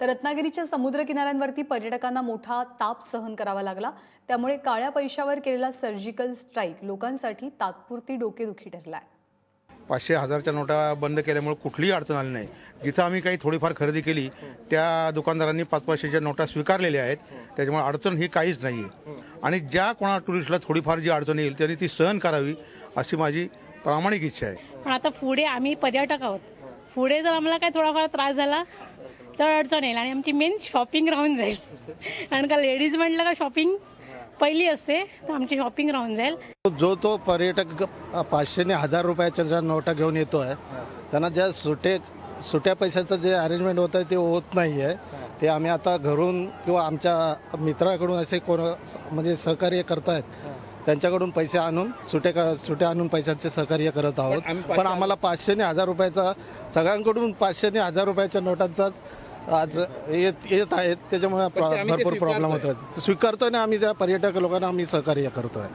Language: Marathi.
तर रत्नागिरीच्या समुद्र किनाऱ्यांवरती पर्यटकांना मोठा ताप सहन करावा लागला. त्यामुळे काळ्या पैशावर केलेला सर्जिकल स्ट्राईक लोकांसाठी तात्पुरती डोकेदुखी ठरलाय. पाचशे हजारच्या नोटा बंद केल्यामुळे कुठलीही अडचण आली नाही. जिथं आम्ही काही थोडीफार खरेदी केली त्या दुकानदारांनी पाच पाचशेच्या नोटा स्वीकारलेल्या आहेत. त्याच्यामुळे अडचण ही काहीच नाही आहे आणि ज्या कोणा टुरिस्टला थोडीफार जी अडचण येईल त्यांनी ती सहन करावी अशी माझी प्रामाणिक इच्छा आहे. पण आता पुढे आम्ही पर्यटक आहोत. पुढे जर आम्हाला काही थोडाफार त्रास झाला तर अडचण येईल आणि आमची मेन शॉपिंग राहून जाईल. कारण का लेडीज म्हटलं का शॉपिंग पहिली असते तर आमची शॉपिंग राहून जाईल. जो तो पर्यटक पाचशे ने हजार रुपयाच्या ज्या नोटा घेऊन येतोय त्यांना ज्या सुटे सुट्या पैशाचं जे अरेंजमेंट होत आहे ते होत नाही आहे ते आम्ही आता घरून किंवा आमच्या मित्राकडून असे कोण म्हणजे सहकार्य करतायत त्यांच्याकडून पैसे आणून सुटे सुटे आणून पैशाचे सहकार्य करत आहोत. पण आम्हाला पाचशे ने हजार रुपयाचा सगळ्यांकडून पाचशे ने हजार रुपयाच्या नोटांचा आज येत येत आहेत. त्याच्यामुळे भरपूर प्रॉब्लेम होत आहेत स्वीकारतोय ना आम्ही त्या पर्यटक लोकांना आम्ही सहकार्य करतोय.